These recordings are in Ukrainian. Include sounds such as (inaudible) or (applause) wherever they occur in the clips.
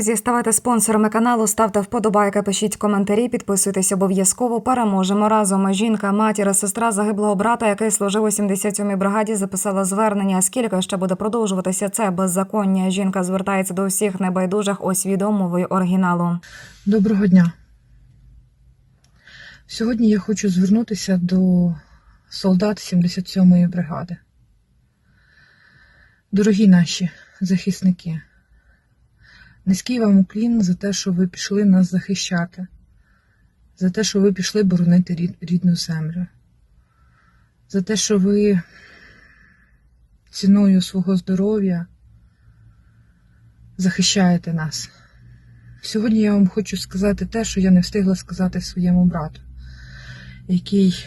Друзі, ставайте спонсорами каналу, ставте вподобайки, пишіть коментарі, підписуйтесь обов'язково. Переможемо разом. Жінка, матір, сестра загиблого брата, який служив у 77-й бригаді, записала звернення. Скільки ще буде продовжуватися це беззаконня? Жінка звертається до всіх небайдужих. Відео оригіналу. Доброго дня. Сьогодні я хочу звернутися до солдат 77-ї бригади. Дорогі наші захисники, низький вам уклін за те, що ви пішли нас захищати, за те, що ви пішли боронити рід- рідну землю, за те, що ви ціною свого здоров'я захищаєте нас. Сьогодні я вам хочу сказати те, що я не встигла сказати своєму брату, який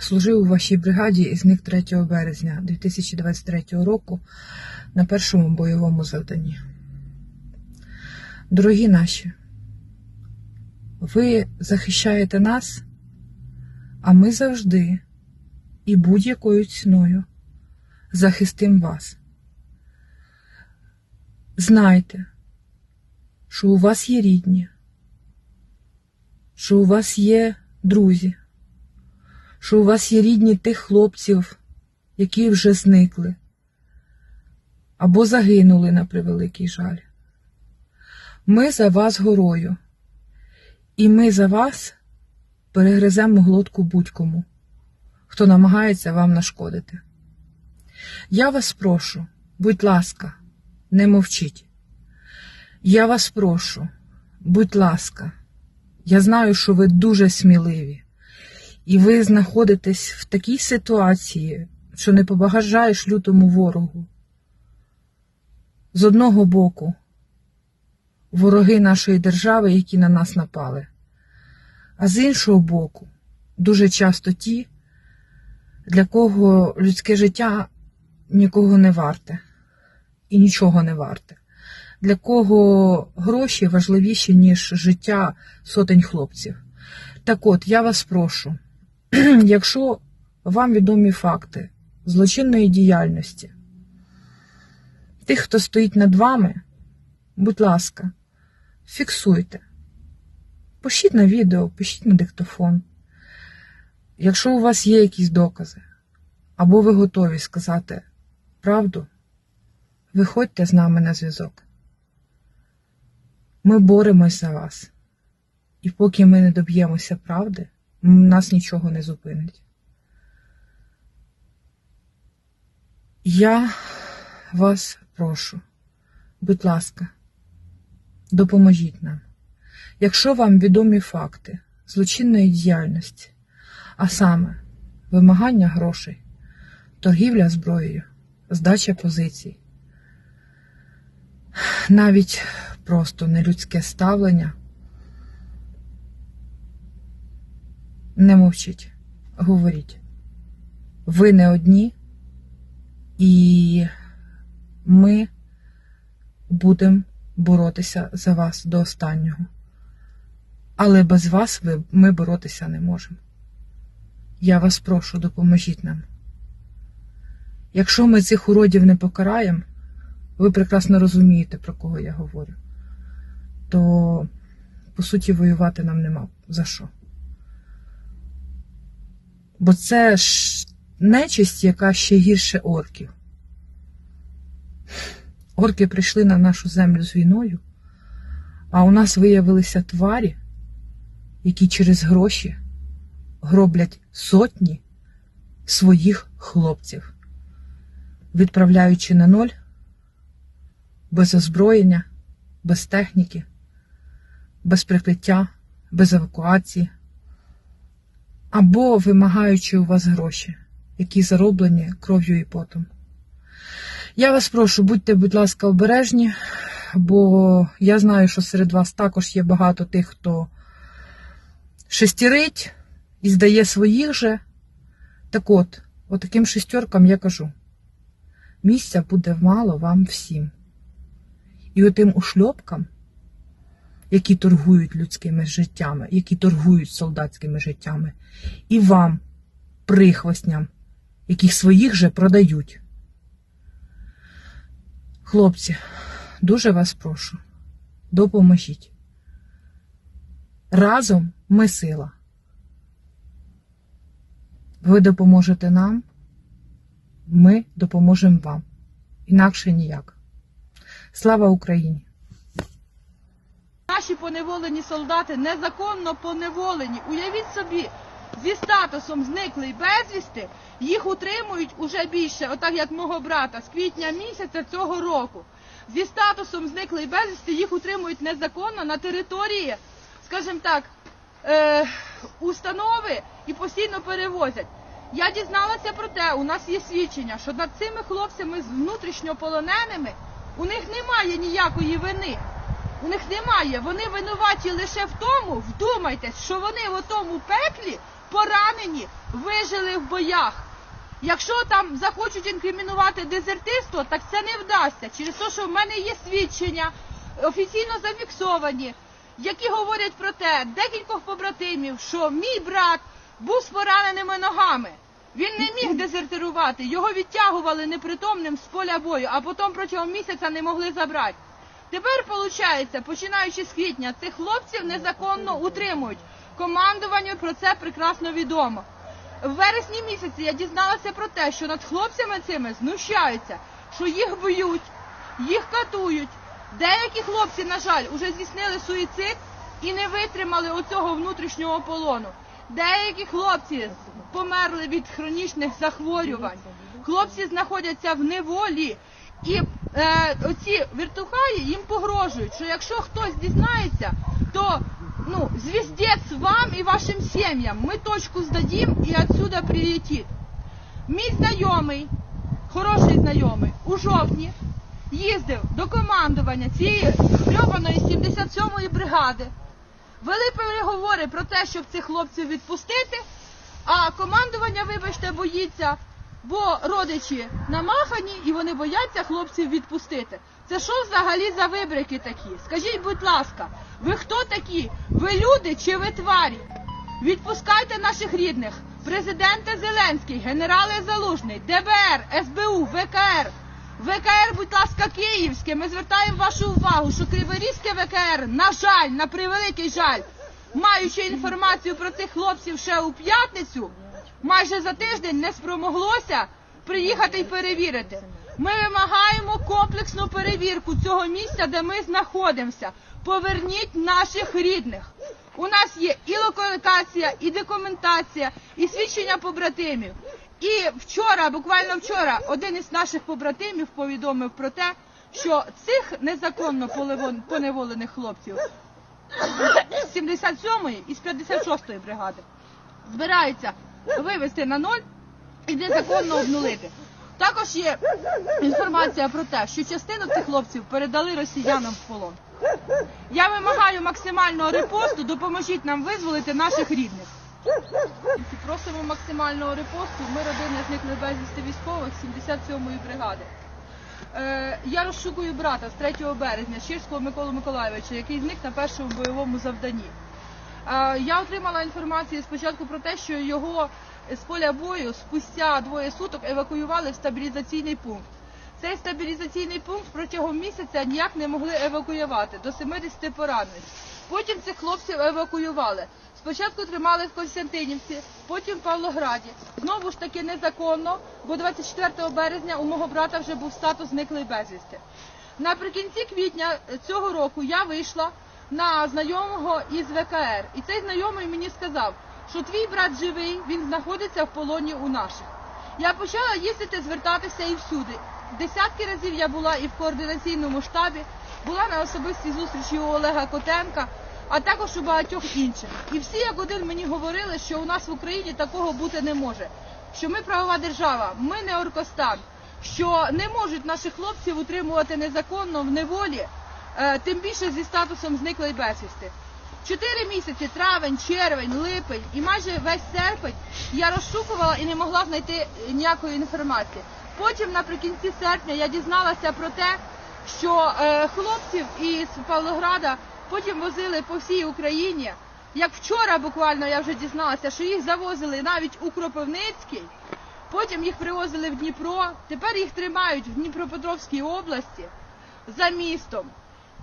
служив у вашій бригаді і зник 3 березня 2023 року на першому бойовому завданні. Дорогі наші, ви захищаєте нас, а ми завжди і будь-якою ціною захистимо вас. Знайте, що у вас є рідні, що у вас є друзі, що у вас є рідні тих хлопців, які вже зникли або загинули на превеликий жаль. Ми за вас горою, і ми за вас перегриземо глотку будь-кому, хто намагається вам нашкодити. Я вас прошу, будь ласка, не мовчіть. Я вас прошу, будь ласка, я знаю, що ви дуже сміливі, і ви знаходитесь в такій ситуації, що не побажаєш лютому ворогу. З одного боку, вороги нашої держави, які на нас напали, а з іншого боку, дуже часто ті, для кого людське життя нікого не варте і нічого не варте для кого гроші важливіші, ніж життя сотень хлопців. Так от, я вас прошу, (clears throat) якщо вам відомі факти злочинної діяльності, тих, хто стоїть над вами, будь ласка, фіксуйте. Пишіть на відео, пишіть на диктофон. Якщо у вас є якісь докази, або ви готові сказати правду, виходьте з нами на зв'язок. Ми боремось за вас. І поки ми не доб'ємося правди, нас нічого не зупинить. Я вас прошу, будь ласка, допоможіть нам. Якщо вам відомі факти злочинної діяльності, а саме вимагання грошей, торгівля зброєю, здача позицій, навіть просто нелюдське ставлення. Не мовчіть, говоріть. Ви не одні, і ми будемо боротися за вас до останнього. Але без вас ви, ми боротися не можемо. Я вас прошу, допоможіть нам. Якщо ми цих уродів не покараємо, ви прекрасно розумієте, про кого я говорю, то, по суті, воювати нам нема за що. Бо це ж нечисть, яка ще гірше орків. Орки прийшли на нашу землю з війною, а у нас виявилися тварі, які через гроші гроблять сотні своїх хлопців, відправляючи на ноль без озброєння, без техніки, без прикриття, без евакуації, або вимагаючи у вас гроші, які зароблені кров'ю і потом. Я вас прошу, будьте, будь ласка, обережні, бо я знаю, що серед вас також є багато тих, хто шестерить і здає своїх же. Так от, отаким шестеркам я кажу: місця буде мало вам всім. І отим ушльопкам, які торгують людськими життями, які торгують солдатськими життями, і вам, прихвостням, яких своїх же продають. Хлопці, дуже вас прошу, допоможіть. Разом ми сила. Ви допоможете нам, ми допоможемо вам. Інакше ніяк. Слава Україні! Наші поневолені солдати незаконно поневолені. Уявіть собі, зі статусом зниклий безвісти їх утримують уже більше, отак як мого брата, з квітня місяця цього року. Зі статусом зниклий безвісти їх утримують незаконно на території, скажімо так, е, установи і постійно перевозять. Я дізналася про те, у нас є свідчення, що над цими хлопцями з внутрішньополоненими у них немає ніякої вини. У них немає. Вони винуваті лише в тому, вдумайтесь, що вони в тому пеклі поранені, вижили в боях. Якщо там захочуть інкримінувати дезертирство, так це не вдасться. Через те, що в мене є свідчення, офіційно зафіксовані, які говорять про те, декількох побратимів, що мій брат був з пораненими ногами. Він не міг дезертирувати, його відтягували непритомним з поля бою, а потім протягом місяця не могли забрати. Тепер, виходить, починаючи з квітня, цих хлопців незаконно утримують. Командуванню про це прекрасно відомо. В вересні місяці я дізналася про те, що над хлопцями цими знущаються, що їх б'ють, їх катують. Деякі хлопці, на жаль, уже здійснили суїцид і не витримали оцього внутрішнього полону. Деякі хлопці померли від хронічних захворювань. Хлопці знаходяться в неволі. І е, оці віртухаї їм погрожують, що якщо хтось дізнається, то ну, звіздець вам і вашим сім'ям. Ми точку здадим і отсюда прилетить. Мій знайомий, хороший знайомий, у жовтні їздив до командування цієї грьобаної 77-ї бригади. Вели переговори про те, щоб цих хлопців відпустити, а командування, вибачте, боїться, бо родичі намахані і вони бояться хлопців відпустити. Це що взагалі за вибрики такі? Скажіть, будь ласка, ви хто такі? Ви люди чи ви тварі? Відпускайте наших рідних. Президенте Зеленський, генерале Залужний, ДБР, СБУ, ВКР. ВКР, будь ласка, київське. Ми звертаємо вашу увагу, що Криворізьке ВКР, на жаль, на превеликий жаль, маючи інформацію про цих хлопців ще у п'ятницю, майже за тиждень не спромоглося приїхати і перевірити. Ми вимагаємо комплексну перевірку цього місця, де ми знаходимося. Поверніть наших рідних. У нас є і локалізація, і документація, і свідчення побратимів. І вчора, буквально вчора, один із наших побратимів повідомив про те, що цих незаконно поневолених хлопців з 77-ї і з 56-ї бригади збираються вивести на ноль і незаконно обнулити. Також є інформація про те, що частину цих хлопців передали росіянам в полон. Я вимагаю максимального репосту, допоможіть нам визволити наших рідних. Просимо максимального репосту. Ми родини зниклих безвісти військових 77-ї бригади. Е, я розшукую брата з 3 березня Щирського Миколу Миколайовича, який зник на першому бойовому завданні. Е, я отримала інформацію спочатку про те, що його з поля бою спустя двоє суток евакуювали в стабілізаційний пункт. Цей стабілізаційний пункт протягом місяця ніяк не могли евакуювати до 70 поранених. Потім цих хлопців евакуювали. Спочатку тримали в Константинівці, потім в Павлограді. Знову ж таки незаконно, бо 24 березня у мого брата вже був статус зниклий безвісти. Наприкінці квітня цього року я вийшла на знайомого із ВКР. І цей знайомий мені сказав, що твій брат живий, він знаходиться в полоні у наших. Я почала їздити, звертатися і всюди. Десятки разів я була і в координаційному штабі, була на особистій зустрічі у Олега Котенка, а також у багатьох інших. І всі як один мені говорили, що у нас в Україні такого бути не може. Що ми правова держава, ми не Оркостан, що не можуть наших хлопців утримувати незаконно в неволі, тим більше зі статусом зниклий безвісти. Чотири місяці, травень, червень, липень і майже весь серпень я розшукувала і не могла знайти ніякої інформації. Потім наприкінці серпня я дізналася про те, що е, хлопців із Павлограда потім возили по всій Україні. Як вчора буквально я вже дізналася, що їх завозили навіть у Кропивницький, потім їх привозили в Дніпро, тепер їх тримають в Дніпропетровській області за містом.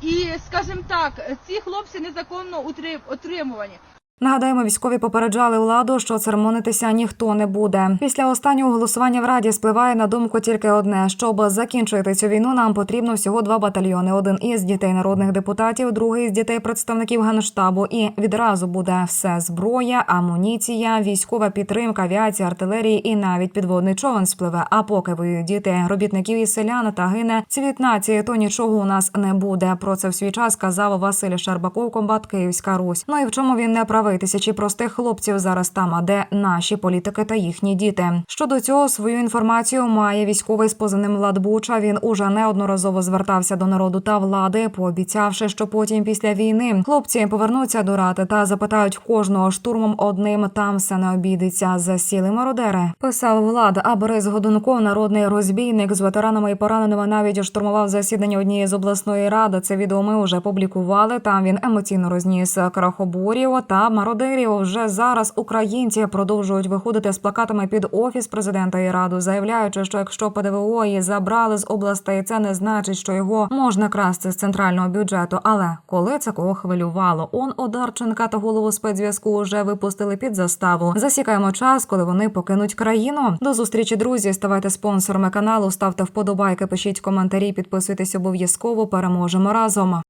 І, скажімо так, ці хлопці незаконно утримувані. Нагадаємо, військові попереджали владу, що церемонитися ніхто не буде. Після останнього голосування в раді спливає на думку тільки одне: щоб закінчити цю війну, нам потрібно всього два батальйони: один із дітей народних депутатів, другий з дітей представників генштабу. І відразу буде все зброя, амуніція, військова підтримка, авіація, артилерії і навіть підводний човен спливе. А поки воюють діти робітників і селян та гине цвіт нації, то нічого у нас не буде. Про це в свій час казав Василь Щербаков, комбат Київська Русь. Ну і в чому він не правий? Тисячі простих хлопців зараз там, а де наші політики та їхні діти. Щодо цього свою інформацію має військовий з позивним Ладбуча. Він уже неодноразово звертався до народу та влади, пообіцявши, що потім після війни хлопці повернуться до рати та запитають кожного штурмом одним. Там все не обійдеться. Засіли мародери. Писав влад, а Борис Годунко, народний розбійник з ветеранами і пораненими, навіть штурмував засідання однієї з обласної ради. Це відео ми вже публікували. Там він емоційно розніс крахоборів та мародерів. Вже зараз українці продовжують виходити з плакатами під офіс президента і раду, заявляючи, що якщо ПДВО і забрали з областей, це не значить, що його можна красти з центрального бюджету. Але коли це кого хвилювало, он Одарченка та голову спецзв'язку вже випустили під заставу. Засікаємо час, коли вони покинуть країну. До зустрічі, друзі. Ставайте спонсорами каналу, ставте вподобайки, пишіть коментарі, підписуйтесь обов'язково. Переможемо разом.